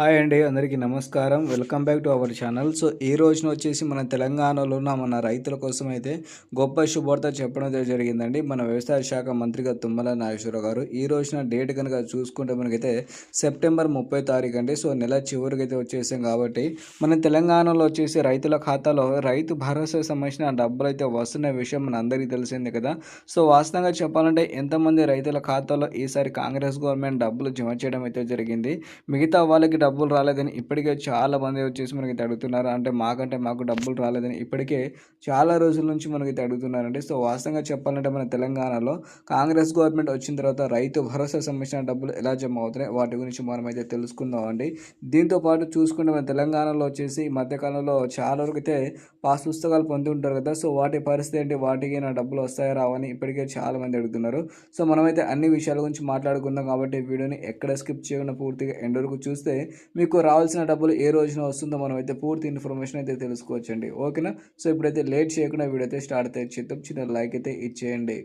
Hi అండి అందరికీ నమస్కారం. Welcome back to our channel. So ఈ రోజున వచ్చేసి మన తెలంగాణలో ఉన్న మన రైతుల కోసం అయితే గొప్ప శుభార్త చెప్పడం అయితే జరిగిందండి. మన వ్యవసాయ శాఖ మంత్రిగా తుమ్మల నాగేశ్వరరావు గారు. ఈ రోజున డేట్ కనుక చూసుకుంటే మనకైతే సెప్టెంబర్ ముప్పై తారీఖు అండి. సో నెల చివరికి అయితే వచ్చేసాం కాబట్టి మన తెలంగాణలో వచ్చేసి రైతుల ఖాతాలో రైతు భరోసా సంబంధించిన డబ్బులు అయితే వస్తున్న విషయం మన అందరికీ తెలిసిందే కదా. సో వాస్తవంగా చెప్పాలంటే ఎంతమంది రైతుల ఖాతాలో ఈసారి కాంగ్రెస్ గవర్నమెంట్ డబ్బులు జమ చేయడం అయితే జరిగింది. మిగతా వాళ్ళకి డబ్బులు రాలేదని ఇప్పటికే చాలా మంది వచ్చేసి మనకి అడుగుతున్నారు. అంటే మాకంటే మాకు డబ్బులు రాలేదని ఇప్పటికే చాలా రోజుల నుంచి మనకి అడుగుతున్నారండి. సో వాస్తవంగా చెప్పాలంటే మన తెలంగాణలో కాంగ్రెస్ గవర్నమెంట్ వచ్చిన తర్వాత రైతు భరోసా సంబంధించిన డబ్బులు ఎలా జమ అవుతున్నాయి? వాటి గురించి మనం అయితే తెలుసుకుందాం అండి. దీంతో పాటు చూసుకుంటే మన తెలంగాణలో వచ్చేసి ఈ మధ్యకాలంలో చాలా వరకు అయితే పాస్ పుస్తకాలు పొంది ఉంటారు కదా. సో వాటి పరిస్థితి ఏంటి? వాటికి నా డబ్బులు వస్తాయా? రావని ఇప్పటికే చాలా మంది అడుగుతున్నారు. సో మనమైతే అన్ని విషయాల గురించి మాట్లాడుకుందాం కాబట్టి వీడియోని ఎక్కడ స్కిప్ చేయకుండా పూర్తిగా ఎండ్ వరకు చూస్తే మీకు రావాల్సిన డబ్బులు ఏ రోజున వస్తుందో మనం అయితే పూర్తి ఇన్ఫర్మేషన్ అయితే తెలుసుకోవచ్చండి. ఓకేనా? సో ఇప్పుడైతే లేట్ చేయకుండా వీడియో అయితే స్టార్ట్ అయితే చేద్దాం. చిన్న లైక్ అయితే ఇచ్చేయండి.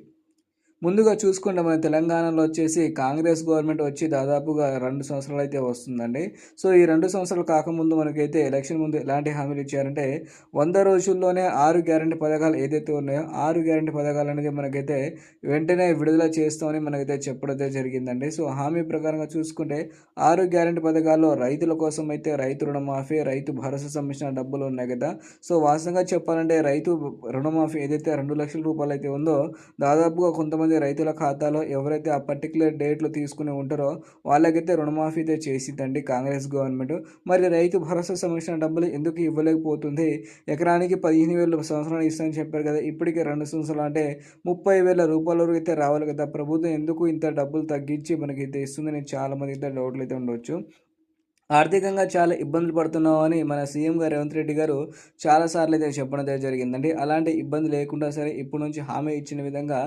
ముందుగా చూసుకుంటే మన తెలంగాణలో వచ్చేసి కాంగ్రెస్ గవర్నమెంట్ వచ్చి దాదాపుగా రెండు సంవత్సరాలు అయితే వస్తుందండి. సో ఈ రెండు సంవత్సరాలు కాకముందు మనకైతే ఎలక్షన్ ముందు ఎలాంటి హామీలు ఇచ్చారంటే వంద రోజుల్లోనే ఆరు గ్యారంటీ పథకాలు ఏదైతే ఉన్నాయో ఆరు గ్యారంటీ పథకాలు అనేది మనకైతే వెంటనే విడుదల చేస్తామని మనకైతే చెప్పడం జరిగిందండి. సో హామీ ప్రకారంగా చూసుకుంటే ఆరు గ్యారంటీ పథకాల్లో రైతుల కోసం అయితే రైతు రుణమాఫీ రైతు భరోసా సంబంధించిన డబ్బులు ఉన్నాయి కదా. సో వాస్తవంగా చెప్పాలంటే రైతు రుణమాఫీ ఏదైతే రెండు లక్షల రూపాయలు అయితే ఉందో దాదాపుగా కొంతమంది మంది రైతుల ఖాతాలో ఎవరైతే ఆ పర్టికులర్ డేట్లో తీసుకుని ఉంటారో వాళ్ళకైతే రుణమాఫీ అయితే చేసిందండి కాంగ్రెస్ గవర్నమెంట్. మరి రైతు భరోసా సంబంధించిన డబ్బులు ఎందుకు ఇవ్వలేకపోతుంది? ఎకరానికి పదిహేను వేల సంవత్సరాలు ఇస్తామని చెప్పారు కదా ఇప్పటికే రెండు సంవత్సరాలు అంటే ముప్పై వేల రూపాయల వరకు అయితే రావాలి కదా ప్రభుత్వం ఎందుకు ఇంత డబ్బులు తగ్గించి మనకి అయితే ఇస్తుందని చాలామంది అయితే డౌట్లు అయితే ఉండొచ్చు. ఆర్థికంగా చాలా ఇబ్బందులు పడుతున్నామని మన సీఎం గారు రేవంత్ రెడ్డి గారు చాలాసార్లు అయితే చెప్పడం అయితే జరిగిందండి అలాంటి ఇబ్బంది లేకుండా సరే ఇప్పటి నుంచి హామీ ఇచ్చిన విధంగా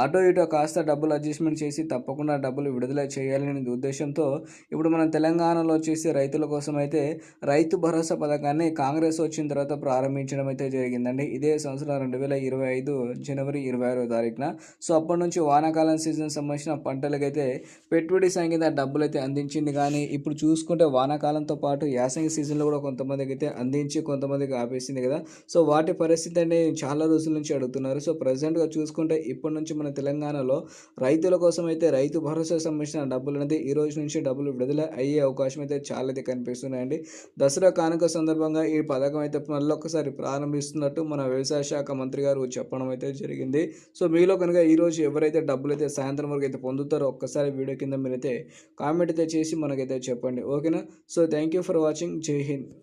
ఆటో ఇటో కాస్త డబ్బులు అడ్జస్ట్మెంట్ చేసి తప్పకుండా డబ్బులు విడుదల చేయాలనే ఉద్దేశంతో ఇప్పుడు మనం తెలంగాణలో వచ్చేసి రైతుల కోసం అయితే రైతు భరోసా పథకాన్ని కాంగ్రెస్ వచ్చిన తర్వాత ప్రారంభించడం అయితే జరిగిందండి. ఇదే సంవత్సరం రెండు వేల ఇరవై ఐదు జనవరి ఇరవై ఆరో తారీఖున. సో అప్పటి నుంచి వానాకాలం సీజన్ సంబంధించిన పంటలకైతే పెట్టుబడి సంగీత డబ్బులు అయితే అందించింది. కానీ ఇప్పుడు చూసుకుంటే వానాకాలంతో పాటు యాసంగి సీజన్లో కూడా కొంతమందికి అయితే అందించి కొంతమందికి ఆపేసింది కదా. సో వాటి పరిస్థితి అనేది చాలా రోజుల నుంచి అడుగుతున్నారు. సో ప్రజెంట్గా చూసుకుంటే ఇప్పటి నుంచి మన తెలంగాణలో రైతుల కోసం అయితే రైతు భరోసా సంబంధించిన డబ్బులు అనేది ఈ రోజు నుంచి డబ్బులు విడుదల అయ్యే అవకాశం అయితే చాలా అయితే కనిపిస్తున్నాయండి. దసరా కానుక సందర్భంగా ఈ పథకం అయితే మళ్ళొకసారి ప్రారంభిస్తున్నట్టు మన వ్యవసాయ శాఖ మంత్రి గారు చెప్పడం అయితే జరిగింది. సో మీలో కనుక ఈరోజు ఎవరైతే డబ్బులు అయితే సాయంత్రం వరకు అయితే పొందుతారో ఒక్కసారి వీడియో కింద మీరైతే కామెంట్ అయితే చేసి మనకైతే చెప్పండి. ఓకేనా? So thank you for watching. Jai Hind.